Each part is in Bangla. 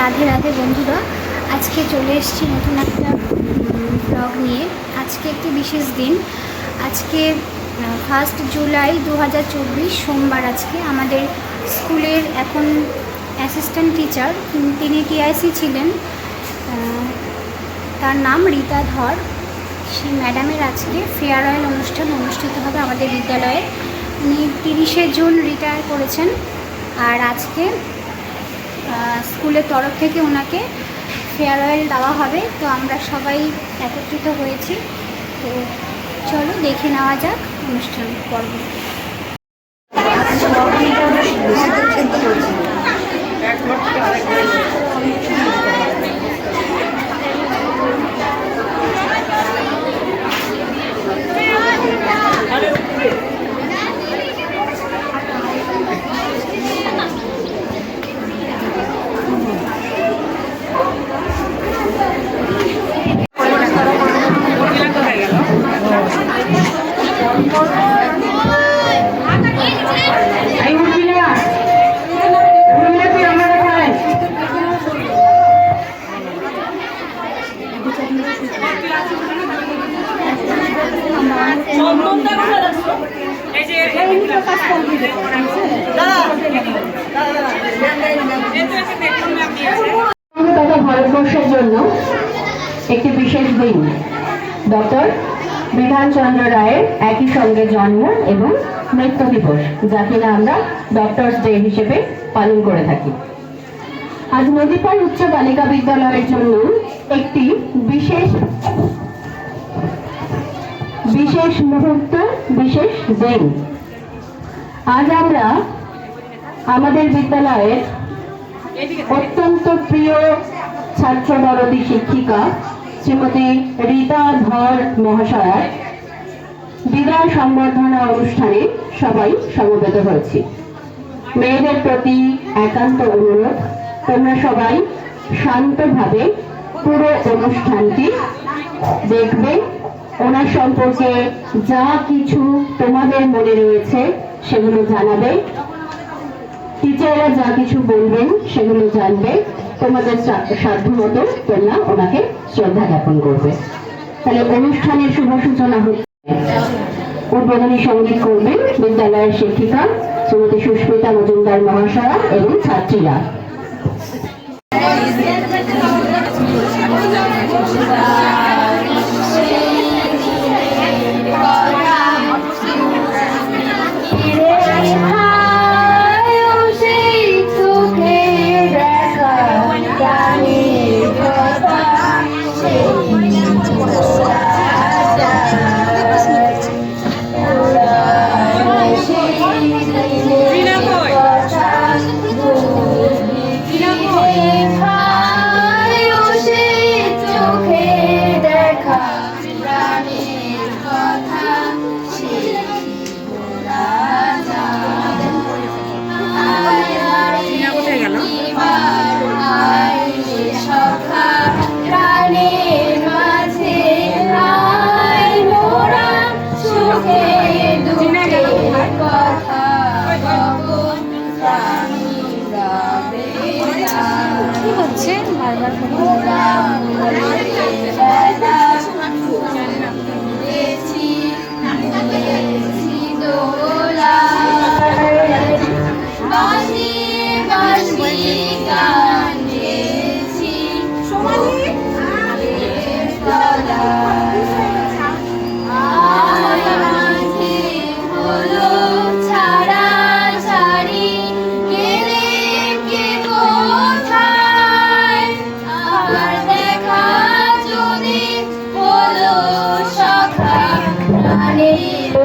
রাধে রাধে বন্ধুরা, আজকে চলে এসেছি নতুন একটা ব্লগ নিয়ে। আজকে একটি বিশেষ দিন। আজকে ফার্স্ট জুলাই দু হাজার চব্বিশ, সোমবার আজকে আমাদের স্কুলের এখন অ্যাসিস্ট্যান্ট টিচার তিনি টিআইসি ছিলেন। তার নাম রীতা ধর। সেই ম্যাডামের আজকে ফেয়ারওয়েল অনুষ্ঠান অনুষ্ঠিত হবে আমাদের বিদ্যালয়ে। উনি তিরিশে জুন রিটায়ার করেছেন। আর আজকে স্কুলের তরফ থেকে ওনাকে ফেয়ারওয়েল দেওয়া হবে। তো আমরা সবাই একত্রিত হয়েছি। তো চলো দেখে নেওয়া যাক অনুষ্ঠান পর্ব এই মুরগিরা মুরগিরা তুই আমরা খাই তথা ভারতবর্ষের জন্য একটি বিশেষ দিন ডক্টর বিধানচন্দ্র রায়ের একই সঙ্গে জন্ম এবং মৃত্যু দিবস যা কিনা আমরা ডক্টরস ডে হিসেবে পালন করে থাকি। আজ নদীপাড় উচ্চ বালিকা বিদ্যালয়ের জন্য একটি বিশেষ বিশেষ মুহূর্ত, বিশেষ দিন। আজ আমরা আমাদের বিদ্যালয়ের অত্যন্ত প্রিয় ছাত্র দরদী শিক্ষিকা শ্রীমতী রীতা ধর মহাশয়ার বিদায় সম্বর্ধনা অনুষ্ঠানে সবাই সমবেত হয়েছি। মেয়েদের প্রতি একান্ত অনুরোধ, তোমরা সবাই শান্তভাবে পুরো অনুষ্ঠানটি দেখবে। ওনার সম্পর্কে যা কিছু তোমাদের মনে রয়েছে সেগুলো জানাবে। টিচাররা যা কিছু বলবেন সেগুলো জানবে। তোমাদের সাধ্য মতো তোমরা ওনাকে শ্রদ্ধা জ্ঞাপন করবে। তাহলে অনুষ্ঠানের শুভ সূচনা হচ্ছে। উদ্বোধনী সংগীত করবেন বিদ্যালয়ের শিক্ষিকা শ্রীমতী সুস্মিতা মজুমদার মহাশয়া এবং ছাত্রীরা।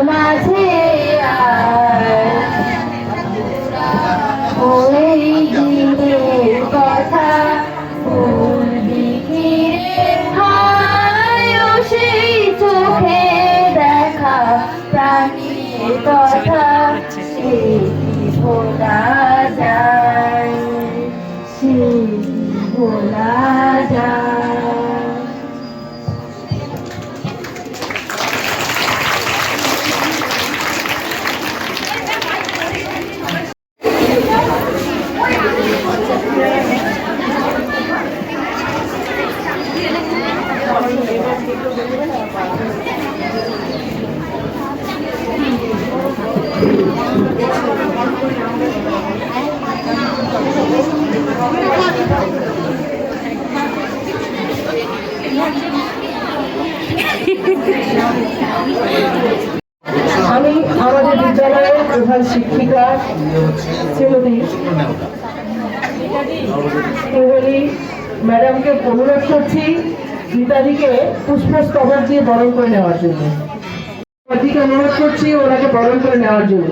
মাঝে ওই আমি আমাদের বিদ্যালয়ের প্রধান শিক্ষিকা শ্রীমতী ম্যাডামকে অনুরোধ করছি গীতাদিকে পুষ্পস্তবক দিয়ে বরণ করে নেওয়ার জন্য। অনুরোধ করছি ওনাকে বরণ করে নেওয়ার জন্য।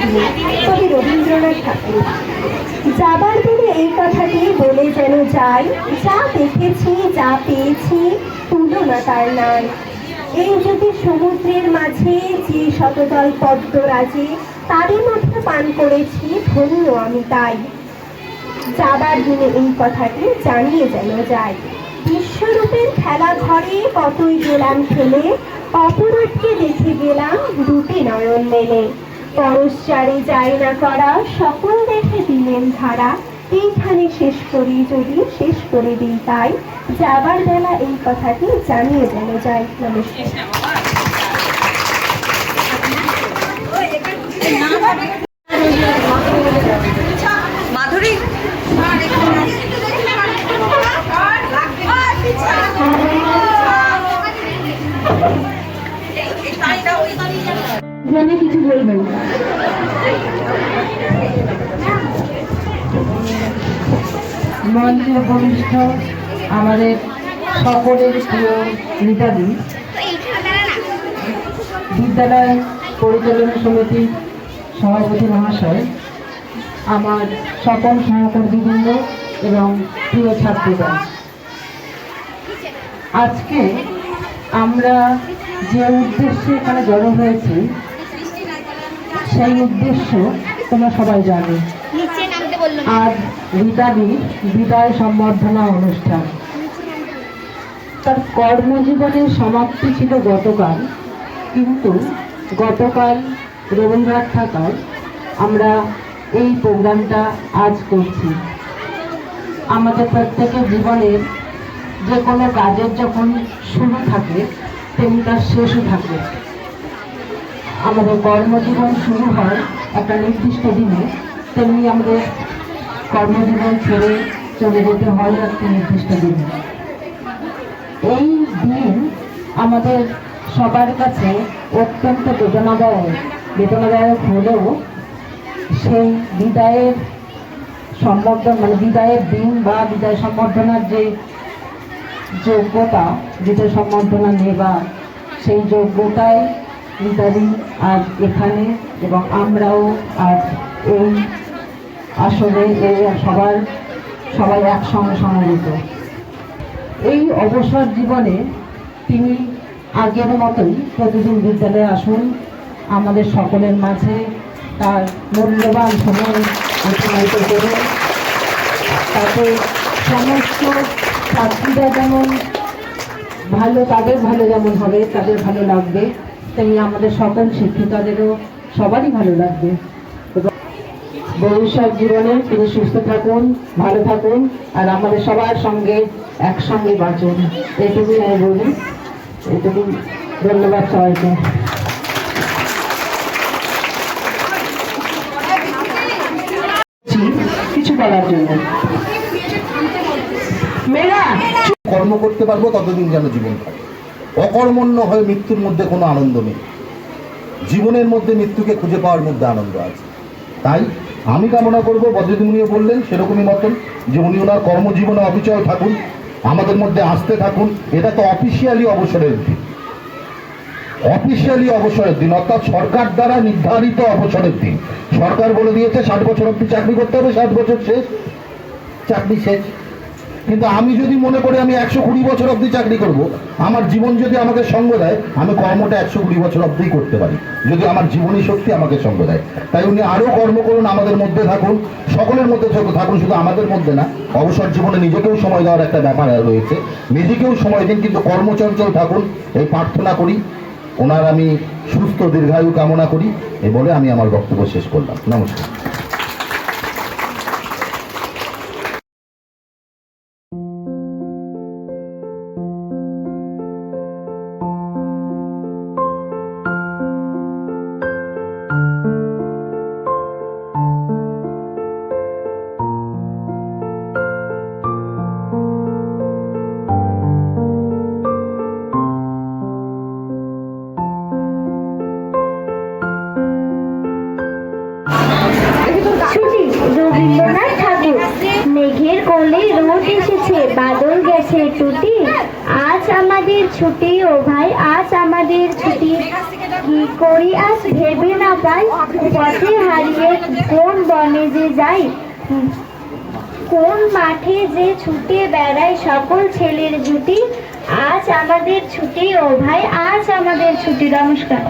দিনে কবি রবীন্দ্রনাথ ঠাকুর। যাবার দিনে এই কথাটি বলে যেন যাই, যা দেখেছি, যা পেয়েছি তুলনা তার নাই এই যদি সমুদ্রের মাঝে যে শতদল পদ্মরাজে তারই মধ্যে পান করেছি, ধন্য আমি তাই। যাবার দিনে এই কথাটি জানিয়ে যেন যায় বিশ্বরূপের খেলা ঘরে কতই গেলাম খেলে অপরাধকে দেখে গেলাম দুটি নয়ন মেলে। পরশ্চারে যায় না করা, সকল দেখে দিলেন ধারা। এইখানে শেষ করি যদি, শেষ করে দিই তাই। যাবার বেলা এই কথাটি জানিয়ে যেন যায় নমস্কার। জেনে কিছু বলবেন? মঞ্চে উপবিষ্ট আমাদের সকলের প্রিয় নেতাজি। বিদ্যালয় পরিচালনা সমিতির সভাপতি মহাশয়, আমার সকল সহকর্মীবৃন্দ এবং প্রিয় ছাত্রীরা আজকে আমরা যে উদ্দেশ্যে এখানে জড়ো হয়েছি সেই উদ্দেশ্য তোমরা সবাই জানো। আজ রীতাদির বিদায় সম্বর্ধনা অনুষ্ঠান। তার কর্মজীবনের সমাপ্তি ছিল গতকাল কিন্তু গতকাল রবীন্দ্রনাথ ঠাকুর আমরা এই প্রোগ্রামটা আজ করছি। আমাদের প্রত্যেকের জীবনের যে কোনো কাজের যখন শুরু থাকে তেমনি তার শেষও থাকে। আমাদের কর্মজীবন শুরু হয় একটা নির্দিষ্ট দিনে তেমনি আমাদের কর্মজীবন ছেড়ে চলে যেতে হয় একটা নির্দিষ্ট দিনে। এই দিন আমাদের সবার কাছে অত্যন্ত বেদনাদায়ক। বেদনাদায়ক হলেও সেই বিদায়ের সম্বর্ধন মানে বিদায়ের দিন বা বিদায় সম্বর্ধনার যে যোগ্যতা যেটা সম্বর্ধনা নেবা সেই যোগ্যতায় মিতালি আজ এখানে এবং আমরাও আজ এই আসলে এই সবার, সবাই একসঙ্গে সমবেত। এই অবসর জীবনে তিনি আগের মতোই প্রতিদিন বিদ্যালয়ে আসুন, আমাদের সকলের মাঝে তার মূল্যবান সময় অতিবাহিত করুন তাতে সমস্ত ছাত্রীরা যেমন ভালো, তাদের ভালো যেমন হবে, তাদের ভালো লাগবে। তেমনি আমাদের সকল শিক্ষিকাদেরও সবারই ভালো লাগবে। ভবিষ্যৎ জীবনে তিনি সুস্থ থাকুন, ভালো থাকুন, আর আমাদের সবার সঙ্গে একসঙ্গে বাঁচুন। এইটুকুই আমি বলি। এইটুকুই ধন্যবাদ সবাইকে। কিছু বলার জন্য। মেয়েরা কর্ম করতে পারব, ততদিন যেন জীবন থাকে। অকর্মণ্য হয়ে মৃত্যুর মধ্যে কোনো আনন্দ নেই। জীবনের মধ্যে মৃত্যুকে খুঁজে পাওয়ার মধ্যে আনন্দ আছে। তাই আমি কামনা করব বদ্রদিমুনিও বললেন সেরকমই মতন যে উনি ওনার কর্মজীবনে অবিচল থাকুন, আমাদের মধ্যে আসতে থাকুন। এটা তো অফিসিয়ালি অবসরের দিন। অফিসিয়ালি অবসরের দিন, অর্থাৎ সরকার দ্বারা নির্ধারিত অবসরের দিন। সরকার বলে দিয়েছে, ষাট বছর অব্দি চাকরি করতে হবে, ষাট বছর শেষ, চাকরি শেষ। কিন্তু আমি যদি মনে করি আমি একশো কুড়ি বছর অবধি চাকরি করব, আমার জীবন যদি আমাকে সঙ্গ দেয়, আমি কর্মটা একশো কুড়ি বছর অবধি করতে পারি, যদি আমার জীবনী শক্তি আমাকে সঙ্গ দেয়। তাই উনি আরও কর্ম করুন, আমাদের মধ্যে থাকুন, সকলের মধ্যে থাকুন শুধু আমাদের মধ্যে না, অবসর জীবনে নিজেকেও সময় দেওয়ার একটা ব্যাপার রয়েছে। নিজেকেও সময় দিন, কিন্তু কর্মচঞ্চল থাকুন, এই প্রার্থনা করি। ওনার আমি সুস্থ দীর্ঘায়ু কামনা করি এ বলে আমি আমার বক্তব্য শেষ করলাম। নমস্কার। এসেছে, বাদল গেছে টুটি আজ আমাদের ছুটি ও ভাই, আজ আমাদের ছুটি। করি আজ ভেবে না পাই, পথে হারিয়ে কোন বনে যে যাই। কোন মাঠে যে ছুটে বেড়ায় সকল ছেলের জুটি। আজ আমাদের ছুটি ও ভাই, আজ আমাদের ছুটি। নমস্কার।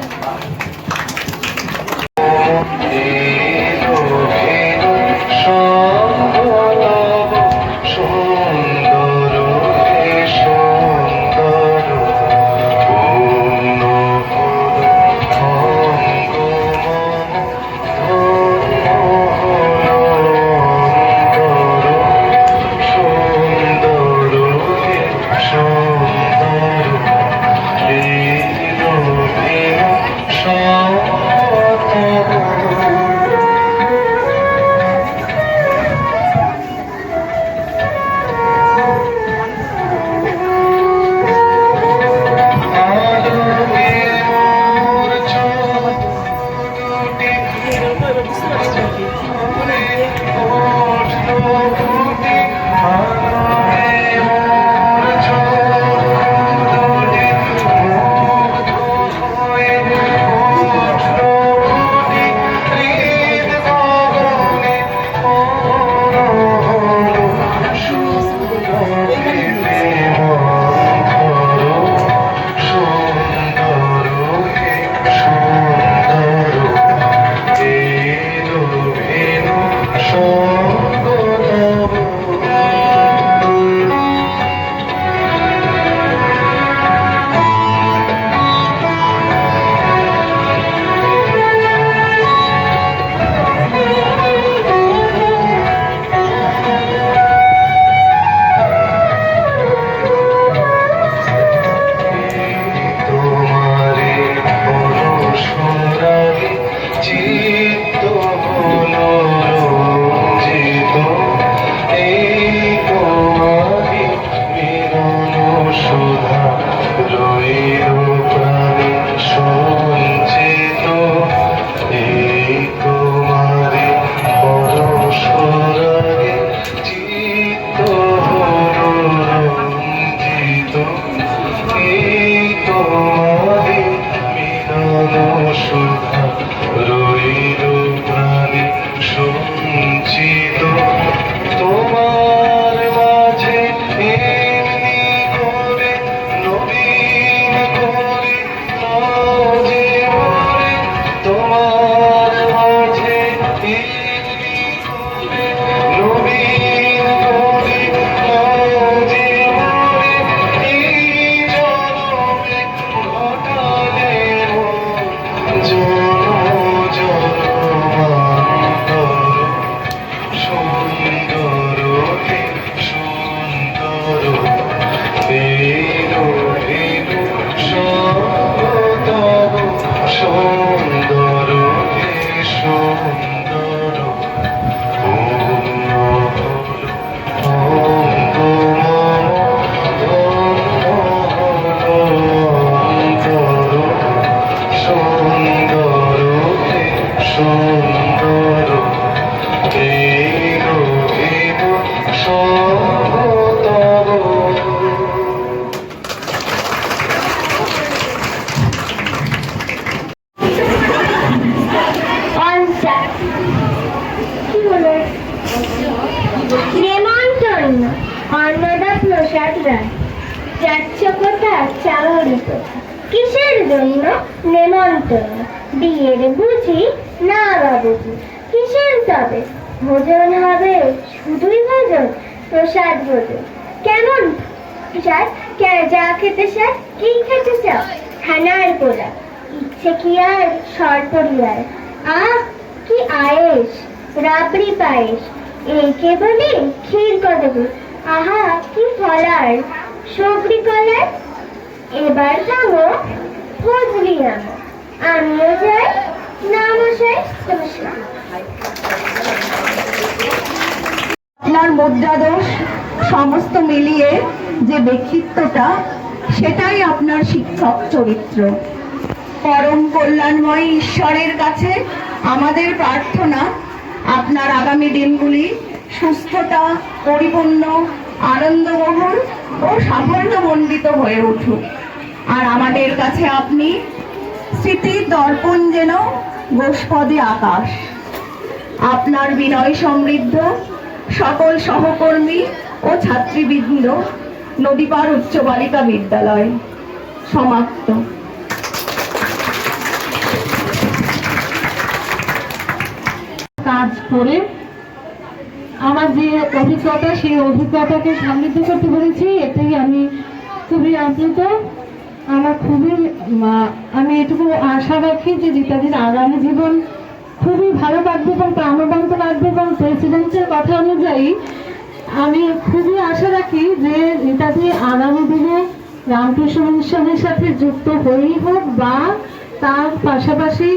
প্রসাদ রায় যাচ্ছ কোথা কোথা কিসের জন্য নেমন্তন্ন? বিয়ের কিসের তবে? ভোজন হবে, শুধুই ভোজন, প্রসাদ ভোজন। কেমন? কে- যা খেতে স্যার কি খেতে চাও? ছানার পোড়া ইচ্ছে কি আর সরপরিয়ার আহ, কি আয়েস রাবড়ি পায়েস একে বলি ক্ষীর কদবি আহা, কি ফলার সবরি কলার এবার যাব ফজলি নাম আমিও যাই না মশাই নমস্কার আপনার মুদ্রাদোষ সমস্ত মিলিয়ে যে ব্যক্তিত্বটা সেটাই আপনার শিক্ষক চরিত্র। পরম কল্যাণময় ঈশ্বরের কাছে আমাদের প্রার্থনা, আপনার আগামী দিনগুলি সুস্থতা, পরিপূর্ণ, আনন্দবহুল ও সাফল্যমণ্ডিত হয়ে উঠুক। আর আমাদের কাছে আপনি স্মৃতির দর্পণ যেন গোষ্পদে আকাশ। আপনার বিনয় সমৃদ্ধ সকল সহকর্মী ও ছাত্রীবৃন্দ নদীপার উচ্চ বালিকা বিদ্যালয়। সমাপ্ত। কাজ করে আমার যে অভিজ্ঞতা, সেই অভিজ্ঞতাকে সমৃদ্ধ করতে পেরেছি এটাই আমি খুবই আপ্লুত। আমার খুবই আমি এটুকু আশা রাখি যে রীতাদির আগামী জীবন খুবই ভালো কাটবে এবং প্রাণবন্ত লাগবে এবং প্রেসিডেন্টের কথা অনুযায়ী আমি খুবই আশা রাখি যে রীতাদি আগামী দিনে রামকৃষ্ণ মিশনের সাথে যুক্ত হয়েই হোক বা তার পাশাপাশি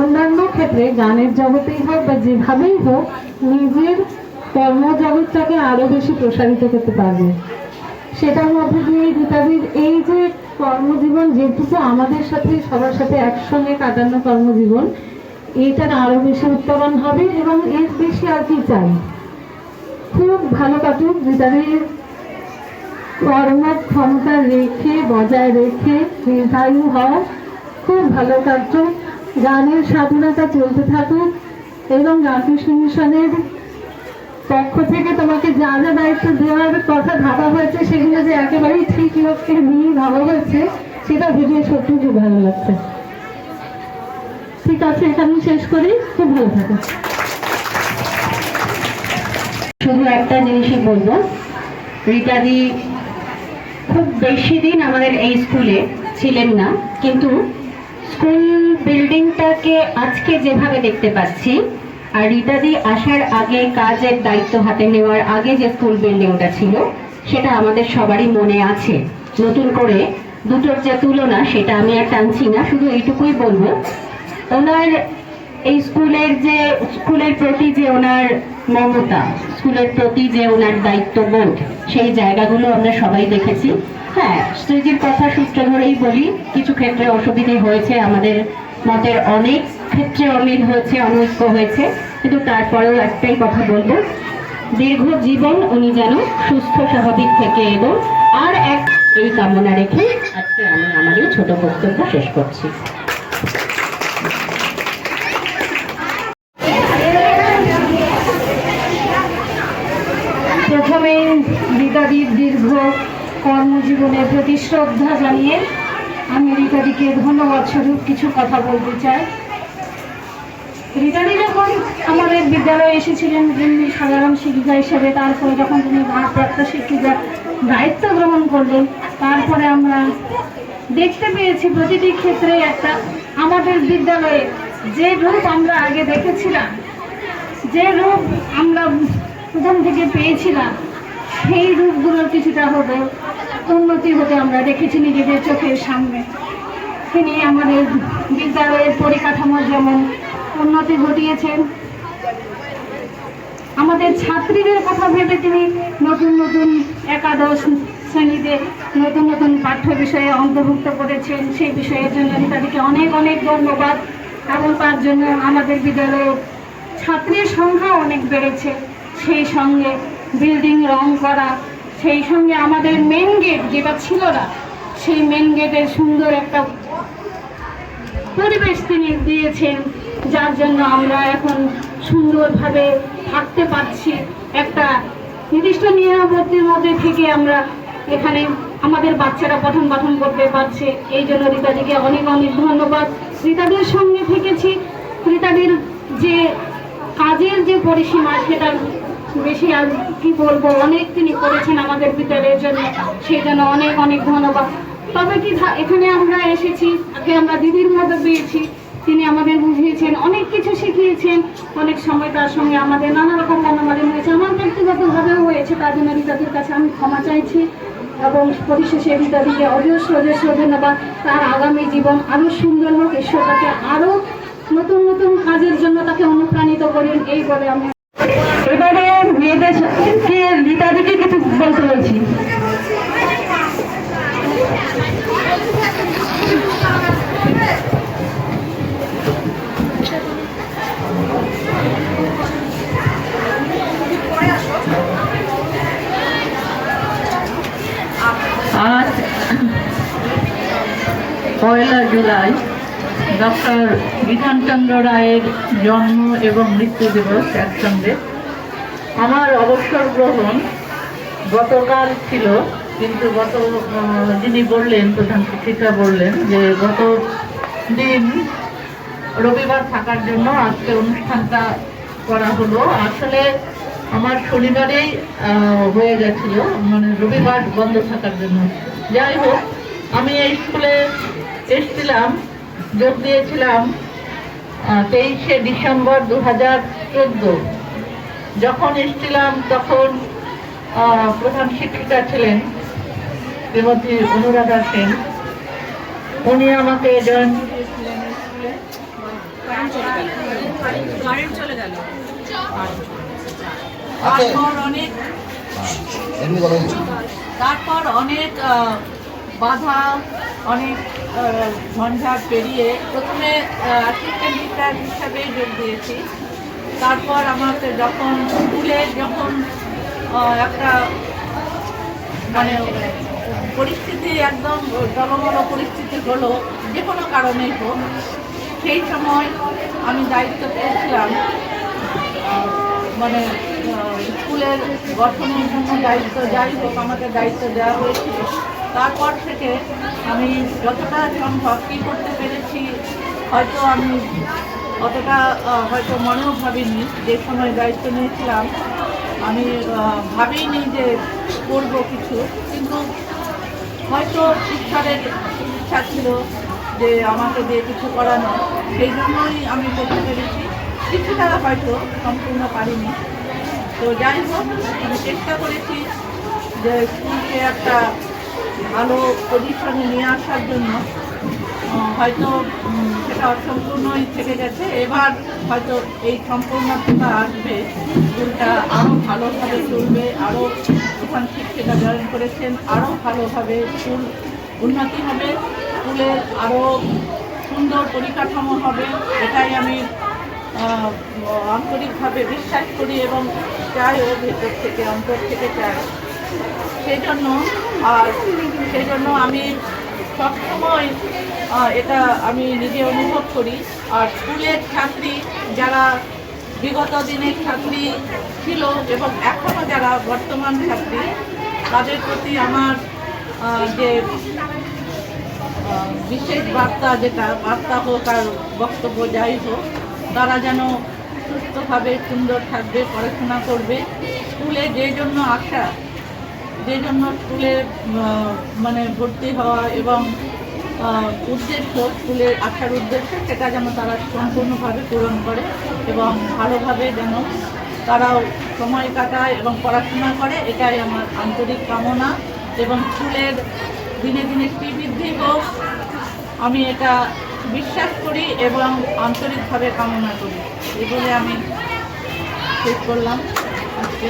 অন্যান্য ক্ষেত্রে গানের জগতেই হোক বা যেভাবেই হোক, নিজের কর্মজগৎটাকে আরও বেশি প্রসারিত করতে পারবে। সেটার মধ্যে দিয়ে রীতাদির এই যে কর্মজীবন, যেটুকু আমাদের সাথে, সবার সাথে একসঙ্গে কাটানো কর্মজীবন এইটার আরও বেশি উত্তরণ হবে এবং এর বেশি আর কি চাই। খুব ভালো কাটুক রীতাদির কর্মক্ষমতা রেখে, বজায় রেখে দীর্ঘায়ু হওয়া খুব ভালো কাটুক গানের স্বাধীনতা চলতে থাকুক এবং রামকৃষ্ণ মিশনের পক্ষ থেকে তোমাকে যা যা দায়িত্ব দেওয়ার কথা ভাবা হয়েছে, সেগুলো যে একেবারেই ঠিক লোককে নিয়ে ভাবা হয়েছে, সেটা ভেবে সত্যি খুব ভালো লাগছে। ঠিক আছে, এখানেই শেষ করি। খুব ভালো থাকো। শুধু একটা জিনিসই বলব রীতাদি খুব বেশি দিন আমাদের এই স্কুলে ছিলেন না, কিন্তু স্কুল বিল্ডিংটাকে আজকে যেভাবে দেখতে পাচ্ছি আর রীতাদি আসার আগে কাজের দায়িত্ব হাতে নেওয়ার আগে যে স্কুল বিল্ডিংটা ছিল, সেটা আমাদের সবারই মনে আছে। নতুন করে দুটোর যে তুলনা, সেটা আমি আর টানছি না, শুধু এইটুকুই বলব। ওনার এই স্কুলের যে, স্কুলের প্রতি যে ওনার মমতা, স্কুলের প্রতি যে ওনার দায়িত্ববোধ, সেই জায়গাগুলো আমরা সবাই দেখেছি। হ্যাঁ স্টেজের কথা সূত্র ধরেই বলি, কিছু ক্ষেত্রে অসুবিধে হয়েছে আমাদের মতের অনেক ক্ষেত্রে অমিল হয়েছে, অনৈক্য হয়েছে। কিন্তু তারপরেও একটাই কথা বলব, দীর্ঘ জীবন উনি যেন সুস্থ স্বাভাবিক থেকে এবং আর এক এই কামনা রেখে আজকে আমি আমার এই ছোট বক্তব্য শেষ করছি। প্রথমে দীর্ঘ কর্মজীবনের প্রতি শ্রদ্ধা জানিয়ে আমি রীতাদিকে ধন্যবাদ স্বরূপ কিছু কথা বলতে চাই। রীতাদি যখন আমাদের বিদ্যালয়ে এসেছিলেন এমনি সাধারণ শিক্ষিকা হিসেবে, তারপরে যখন তিনি ভারপ্রাপ্ত শিক্ষিকা দায়িত্ব গ্রহণ করলেন, তারপরে আমরা দেখতে পেয়েছি প্রতিটি ক্ষেত্রে একটা আমাদের বিদ্যালয়ে যে রূপ আমরা আগে দেখেছিলাম, যে রূপ আমরা প্রথম থেকে পেয়েছিলাম, সেই রূপগুলোর কিছুটা হতে উন্নতি হতে আমরা দেখেছি নিজেদের চোখের সামনে। তিনি আমাদের বিদ্যালয়ের পরিকাঠামোর যেমন উন্নতি ঘটিয়েছেন, আমাদের ছাত্রীদের কথা ভেবে তিনি নতুন নতুন একাদশ শ্রেণীতে নতুন নতুন পাঠ্য বিষয়ে অন্তর্ভুক্ত করেছেন। সেই বিষয়ের জন্য আমি তাদেরকে অনেক অনেক ধন্যবাদ। এবং তার জন্য আমাদের বিদ্যালয়ে ছাত্রীর সংখ্যা অনেক বেড়েছে। সেই সঙ্গে বিল্ডিং রং করা সেই সঙ্গে আমাদের মেন গেট যেটা ছিল না, সেই মেন গেটের সুন্দর একটা পরিবেশ তিনি দিয়েছেন, যার জন্য আমরা এখন সুন্দরভাবে থাকতে পারছি। একটা নির্দিষ্ট নিরাপত্তির মধ্যে থেকে আমরা এখানে আমাদের বাচ্চারা পঠন পাঠন করতে পারছে। এই জন্য রীতাদিকে অনেক অনেক ধন্যবাদ। রীতাদির সঙ্গে থেকেছি। রীতাদির যে কাজের যে পরিসীমা, সেটা বেশি আর কি বলব, অনেক তিনি করেছেন আমাদের বিদ্যালয়ের জন্য, সেই জন্য অনেক অনেক ধন্যবাদ। তবে কি এখানে আমরা এসেছি, আগে আমরা দিদির মতো পেয়েছি, তিনি আমাদের বুঝিয়েছেন, অনেক কিছু শিখিয়েছেন, অনেক সময় তার সঙ্গে আমাদের নানা রকম মনোমালিন হয়েছে। আমার ব্যক্তিগতভাবেও হয়েছে, তার জন্য রীতাদির কাছে আমি ক্ষমা চাইছি এবং পরিশেষে রীতাদিকে অজস্র অজস্র ধন্যবাদ। তার আগামী জীবন আরও সুন্দর হোক, ঈশ্বর তাকে আরও নতুন নতুন কাজের জন্য তাকে অনুপ্রাণিত করেন, এই বলে আমি এবারে মেয়েদেরকে রীতাদিকে কিছু বলতে বলছি। আজ পয়লা জুলাই ডক্টর বিধানচন্দ্র রায়ের জন্ম এবং মৃত্যু দিবস একসঙ্গে। আমার অবসর গ্রহণ গতকাল ছিল, কিন্তু গত যিনি বললেন, প্রধান শিক্ষিকা বললেন যে গত দিন রবিবার থাকার জন্য আজকে অনুষ্ঠানটা করা হলো। আসলে আমার শনিবারেই হয়ে গেছিল মানে রবিবার বন্ধ থাকার জন্য। যাই হোক, আমি এই স্কুলে এসেছিলাম যোগ দিয়েছিলাম তেইশে ডিসেম্বর দু হাজার চোদ্দ। যখন এসেছিলাম তখন প্রধান শিক্ষিকা ছিলেন শ্রীমতী অনুরাধা সেন। উনি আমাকে জয়েন কারেন্ট চলে গেল আছে তারপর অনেক তারপর অনেক বাধা, অনেক ঝঞ্ঝাট পেরিয়ে প্রথমে অ্যাসিস্ট্যান্ট টিচার হিসাবে যোগ দিয়েছি। তারপর আমাকে যখন স্কুলে যখন একটা মানে পরিস্থিতি একদম জলমল পরিস্থিতি হলো, যে কোনো কারণে হোক, সেই সময় আমি দায়িত্ব পেয়েছিলাম মানে স্কুলের গঠনের জন্য দায়িত্ব, যাই হোক, আমাকে দায়িত্ব দেওয়া হয়েছিল। তারপর থেকে আমি যতটা সম্ভব কী করতে পেরেছি, হয়তো আমি অতটা হয়তো মনেও ভাবিনি যে সময় দায়িত্ব নিয়েছিলাম। আমি ভাবিনি যে করব কিছু, কিন্তু হয়তো ঈশ্বরের ইচ্ছা ছিল যে আমাকে দিয়ে কিছু করানো। সেই জন্যই আমি করতে পেরেছি। কিছুটা হয়তো সম্পূর্ণ পারিনি। তো যাই হোক, আমি চেষ্টা করেছি যে স্কুলকে একটা ভালো পজিশনে নিয়ে আসার জন্য। হয়তো সেটা অসম্পূর্ণই থেকে গেছে। এবার হয়তো এই সম্পূর্ণতা আসবে, স্কুলটা আরও ভালোভাবে চলবে আরও প্রধান শিক্ষিকা জয়েন করেছেন আরও ভালোভাবে স্কুল উন্নতি হবে স্কুলের আরও সুন্দর পরিকাঠামো হবে, এটাই আমি আন্তরিকভাবে বিশ্বাস করি এবং চাই ও ভেতর থেকে, অন্তর থেকে চাই সেই জন্য আর সেই জন্য আমি সবসময় এটা আমি নিজে অনুভব করি। আর স্কুলের ছাত্রী যারা বিগত দিনের ছাত্রী ছিল এবং এখনও যারা বর্তমান ছাত্রী, তাদের প্রতি আমার যে বিশেষ বার্তা যেটা, বার্তা হোক আর বক্তব্য যাই হোক, তারা যেন সুস্থভাবে সুন্দর থাকবে, পড়াশোনা করবে। স্কুলে যে জন্য আসা যে জন্য স্কুলে মানে ভর্তি হওয়া এবং উদ্দেশ্য, স্কুলের আসার উদ্দেশ্য, সেটা যেন তারা সম্পূর্ণভাবে পূরণ করে এবং ভালোভাবে যেন তারাও সময় কাটায় এবং পড়াশোনা করে, এটাই আমার আন্তরিক কামনা এবং স্কুলের দিনে দিনে শ্রীবৃদ্ধি হোক, আমি এটা বিশ্বাস করি এবং আন্তরিকভাবে কামনা করি। এগুলো আমি ঠিক করলাম। আজকে